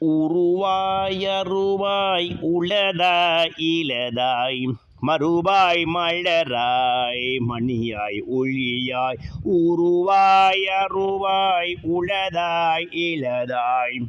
உருவாயருவாய் உளதாய் இலதாய் மறுவாய் மலராய் மணியாய் ஒளியாய் உருவாயருவாய் உளதாய் இலதாய்.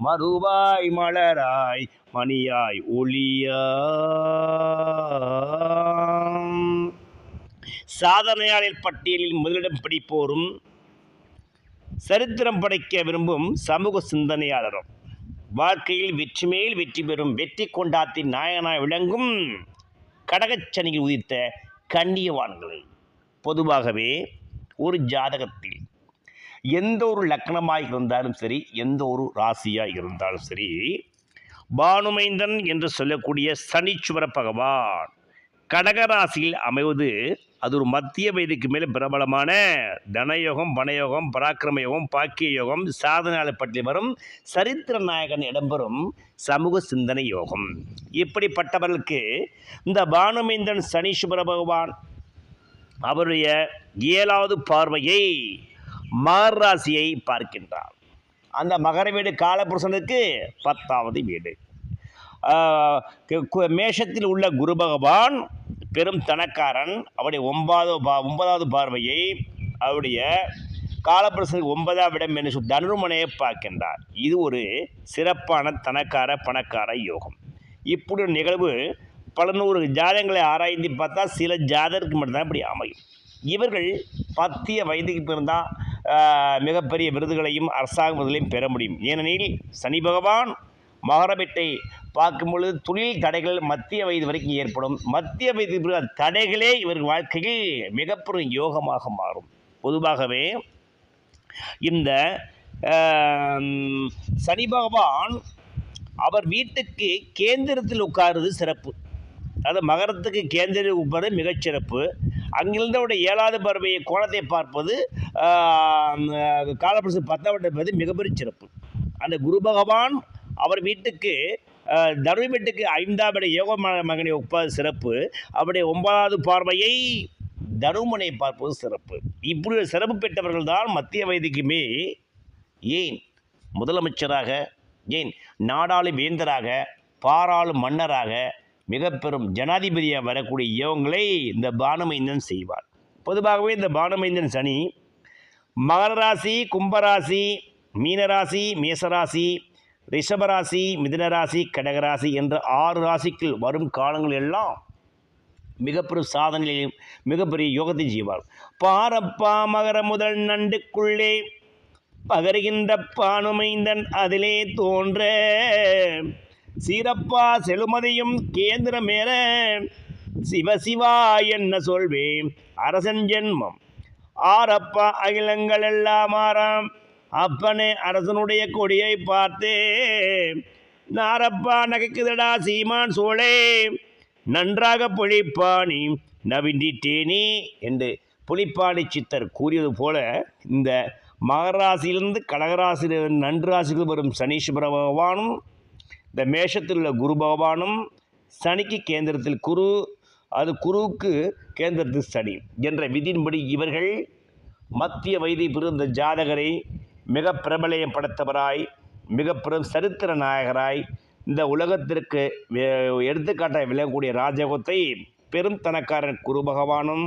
மறுவாய் மலராய் மணியாய் ஒளியாய் சாதனையாளர் பட்டியலில் முதலிடம் பிடிப்போரும் சரித்திரம் படைக்க விரும்பும் சமூக சிந்தனையாளரும். வாழ்க்கையில் வெற்றி மேல் வெற்றி பெறும் வெற்றி கொண்டாத்தின் நாயகனாய் விளங்கும் கடகச்சனியில் உதித்த கண்ணியவான்கள் பொதுவாகவே ஒரு ஜாதகத்தில் எந்த ஒரு லக்னமாக இருந்தாலும் சரி எந்த ஒரு ராசியாக இருந்தாலும் சரி பானுமைந்தன் என்று சொல்லக்கூடிய சனீஸ்வர பகவான் கடகராசியில் அமைவது அது ஒரு மத்திய வயதுக்கு மேலே பிரபலமான தனயோகம் வனயோகம் பராக்கிரம யோகம் பாக்கிய யோகம் சாதனாளர் பற்றி வரும் சரித்திர நாயகன் இடம்பெறும் சமூக சிந்தனை யோகம். இப்படிப்பட்டவர்களுக்கு இந்த பானுமைந்தன் சனீஸ்வர பகவான் அவருடைய ஏழாவது பார்வையை மகர ராசியை பார்க்கின்றார். அந்த மகர வீடு காலபுருஷனுக்கு பத்தாவது வீடு. கு- மேஷத்தில் உள்ள குரு பகவான் பெரும் தனக்காரன். அவருடைய ஒன்பதாவது பா ஒன்பதாவது பார்வையை அவருடைய காலபுருஷனுக்கு ஒன்பதாம் இடம் என்று சொல்லி தனுர்மனையை பார்க்கின்றார். இது ஒரு சிறப்பான தனக்கார பணக்கார யோகம். இப்படி ஒரு நிகழ்வு பல நூறு ஜாதகங்களை ஆராய்ந்து பார்த்தா சில ஜாதகருக்கு மட்டும்தான் இப்படி அமையும். இவர்கள் பத்திய வயதுக்கு பிறந்தால் மிகப்பெரிய விருதுகளையும் அரசாங்க விருதுகளையும் பெற முடியும். ஏனெனில் சனி பகவான் மகரபெட்டை பார்க்கும் பொழுது தொழில் தடைகள் மத்திய வயது வரைக்கும் ஏற்படும். மத்திய வயது பிறகு தடைகளே இவர் வாழ்க்கையில் மிகப்பெரும் யோகமாக மாறும். பொதுவாகவே இந்த சனி பகவான் அவர் வீட்டுக்கு கேந்திரத்தில் உட்காருது சிறப்பு. அது மகரத்துக்கு கேந்திரம் உட்பது மிகச்சிறப்பு. அங்கிருந்து அவருடைய ஏழாவது பறவையை கோணத்தை பார்ப்பது காலப்பிரசு பத்தாம் என்பது மிகப்பெரிய சிறப்பு. அந்த குரு பகவான் அவர் வீட்டுக்கு ஆஹ், தர்ம வீட்டுக்கு ஐந்தாம் இட யோக மகனை ஒப்பாது சிறப்பு. அவருடைய ஒன்பதாவது பார்வையை தருமனை பார்ப்பது சிறப்பு. இப்படி சிறப்பு பெற்றவர்கள் தான் மத்திய வயதுக்குமே ஏன் முதலமைச்சராக ஏன் நாடாளு வேந்தராக பாராளு மன்னராக மிக பெரும் ஜனாதிபதியாக வரக்கூடிய யோகங்களை இந்த பானுமைந்தன் செய்வார். பொதுவாகவே இந்த பானுமைந்தன் சனி மகர ராசி கும்பராசி மீனராசி மேசராசி ரிஷபராசி மிதுனராசி கடகராசி என்ற ஆறு ராசிக்குள் வரும் காலங்கள் எல்லாம் மிகப்பெரும் சாதனையிலையும் மிகப்பெரிய யோகத்தையும் செய்வார். பாரப்பா மகர முதல் நண்டுக்குள்ளே பகருகின்ற பானுமைந்தன் அதிலே தோன்ற சீரப்பா செழுமதியும் கேந்திரமேல சிவசிவா என்ன சொல்வேன்? அரசன் ஜென்மம். ஆரப்பா அகிலங்கள் எல்லாம் ஆறாம். அப்பனே அரசனுடைய கொடியை பார்த்தே நாரப்பா நகைக்குதடா சீமான் சோழே. நன்றாக பொழிப்பாணி நவீண்டிட்டேனே என்று புலிப்பாணி சித்தர் கூறியது போல இந்த மகராசியிலிருந்து கடகராசியில் நன்று வரும் சனீஸ்வர பகவானும் இந்த மேஷத்தில் உள்ள குரு பகவானும் சனிக்கு கேந்திரத்தில் குரு அது குருவுக்கு கேந்திரத்தில் சனி என்ற விதியின்படி இவர்கள் மத்திய வயதை பிறந்த ஜாதகரை மிக பிரபலயப்படுத்தவராய் மிக பெரும் சரித்திர நாயகராய் இந்த உலகத்திற்கு எடுத்துக்காட்டாக விளங்கக்கூடிய ராஜயோகத்தை பெரும் தனக்காரன் குரு பகவானும்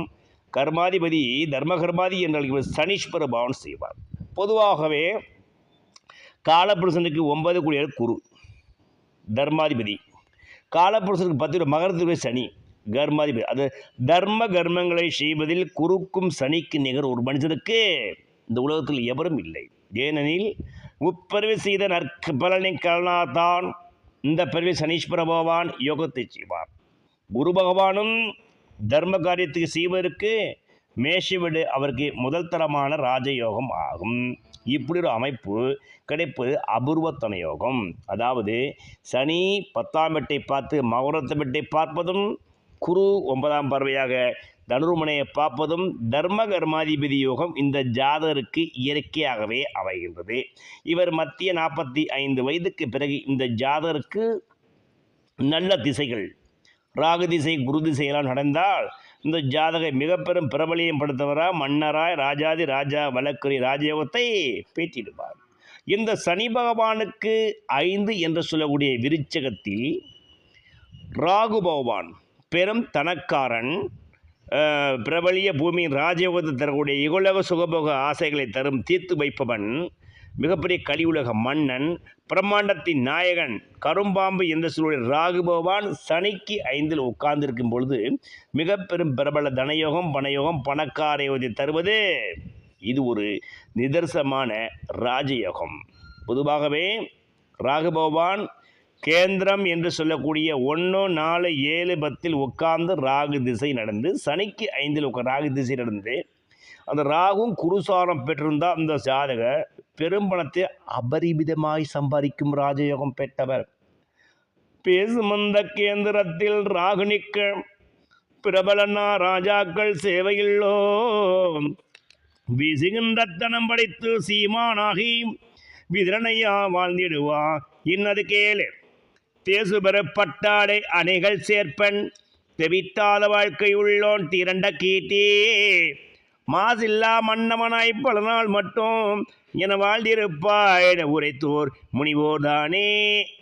கர்மாதிபதி தர்மகர்மாதி என்ற சனீஸ்வர பவன் செய்வார். பொதுவாகவே காலபுருஷனுக்கு ஒன்பது கூடியவர் குரு. தர்மாதிபதி. காலபுருஷனுக்கு பத்து மகரத்துக்கு சனி கர்மாதிபதி. அது தர்ம கர்மங்களை செய்வதில் குறுக்கும் சனிக்கு நிகர் ஒரு மனுஷனுக்கு இந்த உலகத்தில் எவரும் இல்லை. ஏனெனில் முப்பருவை செய்த நற்க பலனை கலனாதான் இந்த பிறவி சனீஸ்வர பகவான் யோகத்தை செய்வார். குரு பகவானும் தர்ம காரியத்துக்கு செய்வதற்கு மேஷவீடு அவருக்கு முதல் தரமான ராஜயோகம் ஆகும். இப்படி ஒரு அமைப்பு கிடைப்பது அபூர்வத்தன யோகம். அதாவது சனி பத்தாம் வீட்டை பார்த்து மகரத்த வீட்டை பார்ப்பதும் குரு ஒன்பதாம் பார்வையாக தனுர்மனையை பார்ப்பதும் தர்ம கர்மாதிபதி யோகம் இந்த ஜாதகருக்கு இயற்கையாகவே அமைகின்றது. இவர் மத்திய நாற்பத்தி ஐந்து வயதுக்கு பிறகு இந்த ஜாதகருக்கு நல்ல திசைகள் ராகு திசை குரு திசையெல்லாம் நடந்தால் இந்த ஜாதகை மிக பெரும் பிரபலியம் படுத்தவராக மன்னராய் ராஜாதி ராஜா வழக்குரி ராஜயோகத்தை பேட்டிடுவார் இந்த சனி பகவானுக்கு ஐந்து என்று சொல்லக்கூடிய விருச்சகத்தில் ராகு பகவான் பெரும் தனக்காரன் பிரபலிய பூமியின் ராஜயோகத்தை தரக்கூடிய இகுலக சுகபோக ஆசைகளை தரும் தீர்த்து வைப்பவன் மிகப்பெரிய கலியுலக மன்னன் பிரம்மாண்டத்தின் நாயகன் கரும்பாம்பு என்ற சொல்லுடைய ராகு பகவான் சனிக்கு ஐந்தில் உட்கார்ந்திருக்கும் பொழுது மிக பெரும் பிரபல தனயோகம் பணயோகம் பணக்கார யோகத்தை தருவது. இது ஒரு நிதர்சனமான ராஜயோகம். பொதுவாகவே ராகு பகவான் கேந்திரம் என்று சொல்லக்கூடிய ஒன்று நாலு ஏழு பத்தில் உட்கார்ந்து ராகு திசை நடந்து சனிக்கு ஐந்தில் உட்கா ராகு திசை நடந்து அந்த ராகும் குருசாரம் பெற்றிருந்தால் அந்த ஜாதக பெரும்பணத்தை அபரிமிதமாய் சம்பாதிக்கும் ராஜயோகம் பெற்றவர். பேசுமந்த கேந்திரத்தில் ராகுனிக்க பிரபலனா ராஜாக்கள் சேவையில்லோ. வீசுகின்ற படைத்து சீமானாகி விதிரணையா வாழ்ந்திடுவா இன்னது கேளு. தேசு பெறப்பட்டாடை அணைகள் சேர்ப்பன். தெவித்தாத வாழ்க்கை உள்ளோன் திரண்ட கீட்டே. மாசில்லா மன்னவனாய் பல நாள் மட்டும் என வாழ்ந்திருப்பாய். உரைத்தோர் முனிவோர் தானே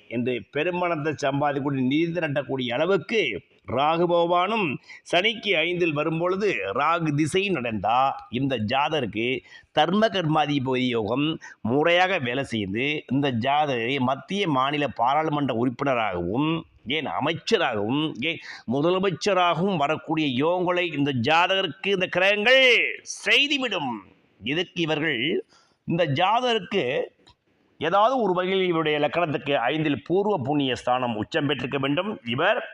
என்று பெருமணத்தை சம்பாதிக்கூடிய நிதி திரட்டக்கூடிய அளவுக்கு ராகு பகவானும் சனிக்கு ஐந்தில் வரும்பொழுது ராகு திசை நடந்தா இந்த ஜாதருக்கு தர்ம கர்மாதிபதி யோகம் முறையாக வேலை செய்து இந்த ஜாதகரை மத்திய மாநில பாராளுமன்ற உறுப்பினராகவும் ஏன் அமைச்சராகவும் ஏன் முதலமைச்சராகவும் வரக்கூடிய யோகங்களை இந்த ஜாதகருக்கு இந்த கிரகங்கள் செய்துவிடும். இதுக்கு இவர்கள்? இந்த ஜாதகருக்கு ஏதாவது ஒரு வகையில் இவருடைய லக்கணத்துக்கு ஐந்தில் பூர்வ புண்ணிய ஸ்தானம் உச்சம் பெற்றிருக்க வேண்டும். இவர்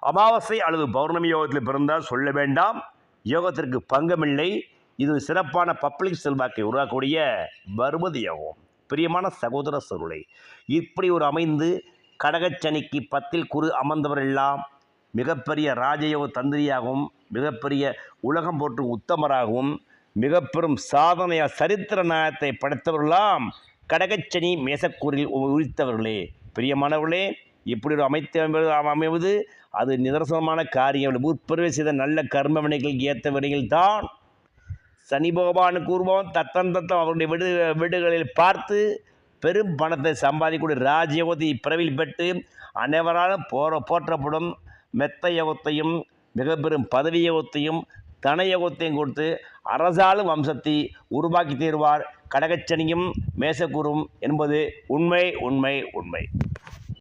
அமாவாசை அல்லது பௌர்ணமி யோகத்தில் பிறந்தால் சொல்ல வேண்டாம். யோகத்திற்கு பங்கமில்லை. இது சிறப்பான பப்ளிக் செல்வாக்கை உருவாக்கக்கூடிய வருவது யோகம். பிரியமான சகோதர சருளை இப்படி ஒரு அமைந்து கடகச்சனிக்கு பத்தில் குரு அமர்ந்தவரெல்லாம் மிகப்பெரிய ராஜயோக தந்திரியாகவும் மிகப்பெரிய உலகம் போற்றும் உத்தமராகவும் மிகப்பெரும் சாதனையா சரித்திர நாயத்தை படைத்தவர்களாம் கடகச்சனி மேசக்கூரில் உரித்தவர்களே பிரியமானவர்களே இப்படி ஒரு அமைத்து அமைவது- அது நிதர்சனமான காரியம். முற்பெருவை செய்த நல்ல கர்ம வினைகள் ஏற்ற வினைகள் தான் சனி பகவானுக்கு உருவம் தத்தன் தத்தம் அவருடைய வீடு வீடுகளில் பார்த்து பெரும் பணத்தை சம்பாதிக்கூடிய ராஜயோகத்தை இப்பிறவில் பெற்று அனைவராலும் போற போற்றப்படும் மெத்த யோகத்தையும் மிக பெரும் பதவி யோகத்தையும் தனயோகத்தையும் கொடுத்து அரசாளும் வம்சத்தை உருவாக்கி தீர்வார். கடகச்சனியும் மேசக்கூறும் என்பது உண்மை உண்மை உண்மை.